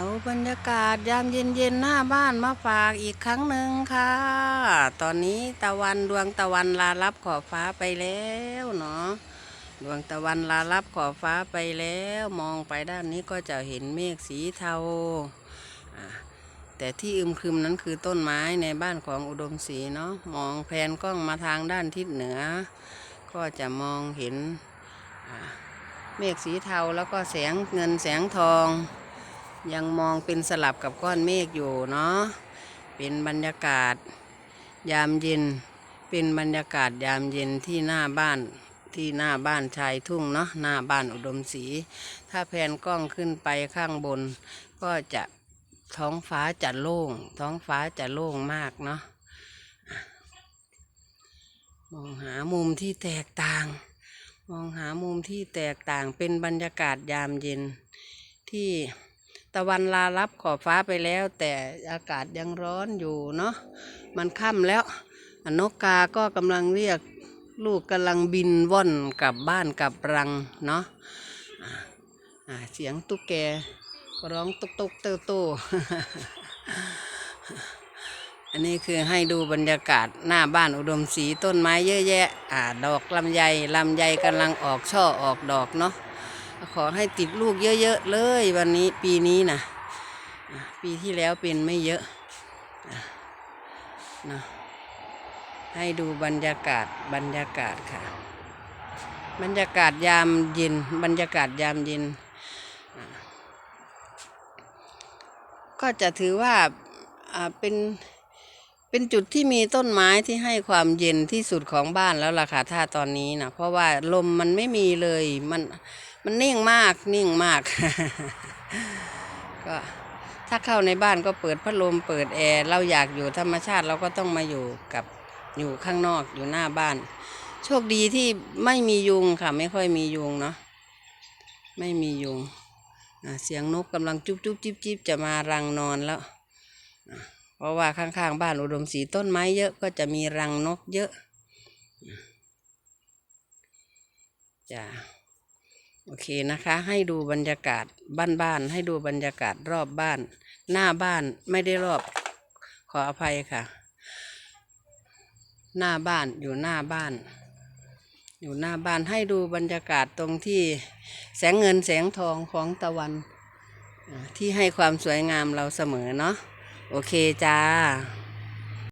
เอาบรรยากาศยามเย็นๆหน้าบ้านมาฝากอีกครั้งหนึ่งค่ะ ตอนนี้ตะวันดวงตะวันลาลับขอบฟ้าไปแล้วเนาะดวงตะวันลาลับขอบฟ้าไปแล้ว มองไปด้านนี้ก็จะเห็นเมฆสีเทาแต่ที่อึมครึมนั้นคือต้นไม้ในบ้านของอุดมศรีเนาะมองแผนกล้องมาทางด้านทิศเหนือ ก็จะมองเห็นเมฆสีเทาแล้วก็แสงเงินแสงทอง ยังมองเป็นสลับกับก้อนเมฆอยู่เนาะเป็นบรรยากาศ ยามเย็น เป็นบรรยากาศยามเย็นที่หน้าบ้านที่หน้าบ้านชายทุ่งเนาะหน้าบ้านอุดมศรีถ้าแผนกล้องขึ้นไปข้างบน ก็จะท้องฟ้าจะโล่ง ท้องฟ้าจะโล่งมากเนาะอะมองหามุมที่แตกต่าง มองหามุมที่แตกต่างเป็นบรรยากาศยามเย็นที่ ตะวันลาลับขอบฟ้าไปแล้ว แต่อากาศยังร้อนอยู่เนาะมันค่ำแล้วนกกาก็กำลังเรียกลูกกำลังบินว่อนกลับบ้านกลับรังเนาะะเสียงตุ๊กแกร้องตุกตุกเตอโตอันนี้คือให้ดูบรรยากาศหน้าบ้านอุดมศรีต้นไม้เยอะแยะ อ่า ดอกลำไยลำไยกำลังออกช่อออกดอกเนาะ ขอให้ติดลูกเยอะๆเลยวันนี้ปีนี้นะปีที่แล้วเป็นไม่เยอะนะให้ดูบรรยากาศบรรยากาศค่ะ บรรยากาศยามเย็น บรรยากาศยามเย็น ก็จะถือว่าเป็น เป็นจุดที่มีต้นไม้ที่ให้ความเย็นที่สุดของบ้านแล้วล่ะค่ะถ้าตอนนี้นะเพราะว่าลมมันไม่มีเลยมันมันนิ่งมากนิ่งมาก ก็ถ้าเข้าในบ้านก็เปิดพัดลมเปิดแอร์เราอยากอยู่ธรรมชาติเราก็ต้องมาอยู่กับอยู่ข้างนอกอยู่หน้าบ้าน โชคดีที่ไม่มียุงค่ะ ไม่ค่อยมียุงเนาะไม่มียุงเสียงนกกำลังจุ๊บจุ๊บจิ๊บจิ๊บจะมารังนอนแล้ว เพราะว่าข้างๆ บ้านอุดมศรีต้นไม้เยอะก็จะมีรังนกเยอะจ้าโอเคนะคะ ให้ดูบรรยากาศบ้านๆให้ดูบรรยากาศรอบบ้าน หน้าบ้านไม่ได้รอบขออภัยค่ะ หน้าบ้านอยู่หน้าบ้าน อยู่หน้าบ้านให้ดูบรรยากาศตรงที่แสงเงินแสงทองของตะวันที่ให้ความสวยงามเราเสมอเนาะ โอเคจ้า